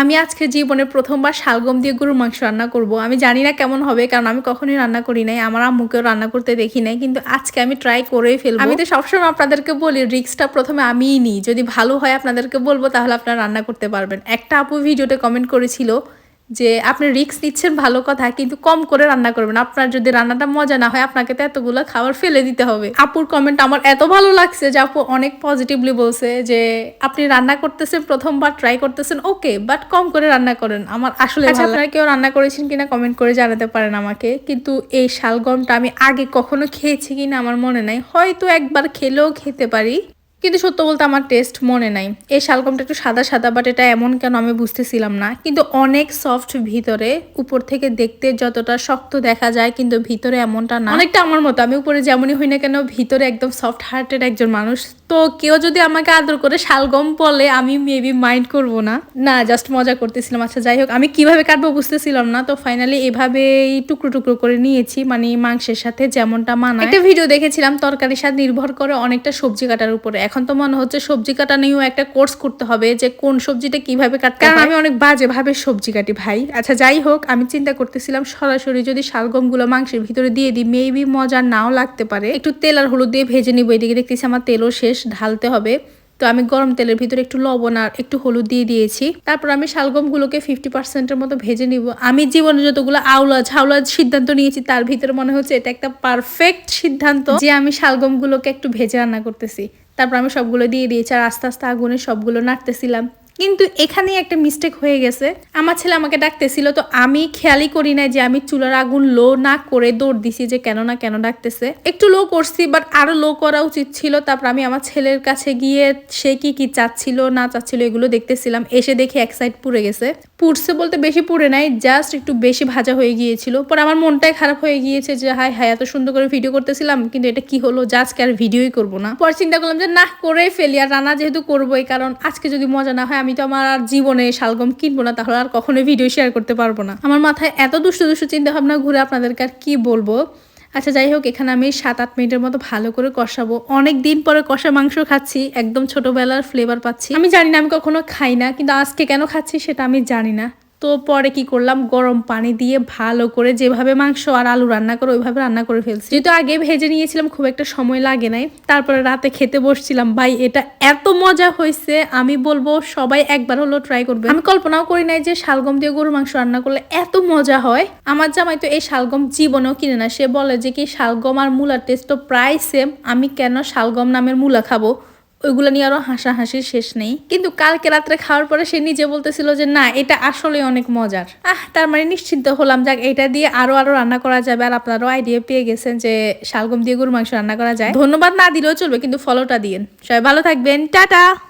আমি আজকে জীবনে প্রথমবার শালগম দিয়ে গরুর মাংস রান্না করব। আমি জানি না কেমন হবে, কারণ আমি কখনোই রান্না করি নাই, আমার আম্মুকেও রান্না করতে দেখি নাই, কিন্তু আজকে আমি ট্রাই করেই ফেলব। আমি তো সবসময় আপনাদেরকে বলি রিক্সটা প্রথমে আমিই নিই। যদি ভালো হয় আপনাদেরকে বলব, তাহলে আপনারা রান্না করতে পারবেন। একটা আপু ভিডিওতে কমেন্ট করেছিল যে আপনি রিক্স নিচ্ছেন ভালো কথা কিন্তু কম করে রান্না করবেন। আপনার যদি রান্নাটা মজা না হয় আপনাকে তো এতগুলো খাবার ফেলে দিতে হবে। আপুর কমেন্ট আমার এত ভালো লাগছে যে আপু অনেক পজিটিভলি বলছে যে আপনি রান্না করতেছেন প্রথমবার ট্রাই করতেছেন ওকে বাট কম করে রান্না করেন। আমার আসলে আচ্ছা, আপনারা কেউ রান্না করেছেন কিনা কমেন্ট করে জানাতে পারেন আমাকে। কিন্তু এই শালগমটা আমি আগে কখনো খেয়েছি কিনা আমার মনে নাই। হয়তো একবার খেলেও খেতে পারি। কিন্তু সত্য বলতে আমার টেস্ট মনে নাই। এই শালগমটা একটু সাদা সাদা বাট এটা এমন কেন আমি বুঝতেছিলাম না। কিন্তু অনেক সফট ভিতরে, উপর থেকে দেখতে যতটা শক্ত দেখা যায়, কিন্তু ভিতরে এমনটা না। অনেকটা আমার মতো। আমি উপরে যেমনই হই না কেন, ভিতরে একদম সফট হার্টেড একজন মানুষ। তো কেউ যদি আমাকে আদর করে শালগম বলে, আমি মেবি মাইন্ড করব না। না জাস্ট মজা করতেছিলাম। আচ্ছা যাই হোক, আমি কীভাবে কাটবো বুঝতেছিলাম না। তো ফাইনালি এভাবেই টুকরো টুকরো করে নিয়েছি মানে মাংসের সাথে যেমনটা মানা একটা ভিডিও দেখেছিলাম তরকারির স্বাদ নির্ভর করে অনেকটা সবজি কাটার উপরে। এখন তো মনে হচ্ছে সবজি কাটা নিয়েও একটা কোর্স করতে হবে যে কোন সবজিটা কীভাবে কাটতে কারণ আমি অনেক বাজে ভাবে সবজি কাটি ভাই। আচ্ছা যাই হোক আমি চিন্তা করতেছিলাম সরাসরি যদি শালগমগুলো মাংসের ভিতরে দিয়ে দিই মেবি মজা নাও লাগতে পারে। একটু তেল আর হলুদ দিয়ে ভেজে নিবো এদিকে দেখতেছি আমার তেলও শেষ ঢালতে হবে। তো আমি গরম তেলের ভিতরে একটু লবণ আর একটু হলুদ দিয়ে দিয়েছি। তারপর আমি শালগমগুলোকে ফিফটি পার্সেন্টের মতো ভেজে নিব। আমি জীবনে যতগুলো আউলা ঝাউলা সিদ্ধান্ত নিয়েছি তার ভিতরে মনে হচ্ছে এটা একটা পারফেক্ট সিদ্ধান্ত যে আমি শালগমগুলোকে একটু ভেজে রান্না করতেছি। তারপর আমি সবগুলো দিয়ে দিয়েছি আর আস্তে আস্তে আগুনে সবগুলো নাড়তেছিলাম। কিন্তু এখানে একটা মিস্টেক হয়ে গেছে। আমার ছেলে আমাকে ডাকতেছিল, তো আমি খেয়ালই করি না যে আমি চুলার আগুন লো না করে দৌড় দিছি যে কেন না কেন ডাকতেছে। একটু লো করছি বাট আরও লো করা উচিত ছিল। তারপর আমি আমার ছেলের কাছে গিয়ে সে কি কি চাচ্ছিল, না চাচ্ছিল এগুলো দেখতেছিলাম। এসে দেখি এক সাইড পুড়ে গেছে। পুড়ছে বলতে বেশি পুড়ে নাই জাস্ট একটু বেশি ভাজা হয়ে গিয়েছিল। পরে আমার মনটাই খারাপ হয়ে গিয়েছে যে হাই হাই এত সুন্দর করে ভিডিও করতেছিলাম, কিন্তু এটা কি হলো? যে আজকে আর ভিডিওই করব না। পরে চিন্তা করলাম যে না করে ফেলি। আর রান্না যেহেতু করবোই, কারণ আজকে যদি মজা না হয় আমি তো আমার আর জীবনে শালগম কিনবো না, তাহলে আর কখনোই ভিডিও শেয়ার করতে পারব না। আমার মাথায় এত দুষ্টু দুষ্টু চিন্তা ভাবনা ঘুরে আপনাদেরকে আর কি বলব? আচ্ছা যাই হোক, এখানে আমি সাত আট মিনিটের মতো ভালো করে কষাবো। অনেক দিন পরে কষা মাংস খাচ্ছি, একদম ছোটবেলার ফ্লেভার পাচ্ছি। আমি জানি না, আমি কখনো খাই না, কিন্তু আজকে কেন খাচ্ছি সেটা আমি জানি না। তো পরে কি করলাম? গরম পানি দিয়ে ভালো করে যেভাবে মাংস আর আলু রান্না করে ওইভাবে রান্না করে ফেলছি। যেহেতু আগে ভেজে নিয়েছিলাম, খুব একটা সময় লাগে নাই। তারপরে রাতে খেতে বসছিলাম, ভাই, এটা এত মজা হয়েছে আমি বলব সবাই একবার হলো ট্রাই করবে। আমি কল্পনাও করি নাই যে শালগম দিয়ে গরু মাংস রান্না করলে এত মজা হয়। আমার জামাই তো এই শালগম জীবনেও কিনে না। সে বলে যে কি শালগম আর মূলার টেস্ট তো প্রায় সেম আমি কেন শালগম নামের মূলা খাব? ওইগুলো নিয়ে আরও হাসাহাসির শেষ নেই। কিন্তু কালকে রাত্রে খাওয়ার পরে সে নিজে বলতেছিল যে, না, এটা আসলে অনেক মজার। আহ, তার মানে নিশ্চিন্ত হলাম। যাক, এটা দিয়ে আরও আরও রান্না করা যাবে আর আপনারও আইডিয়া পেয়ে গেছেন যে, শালগম দিয়ে গরু মাংস রান্না করা যায়। ধন্যবাদ না দিলেও চলবে, কিন্তু ফলোটা দিয়েন। সবাই ভালো থাকবেন। টাটা!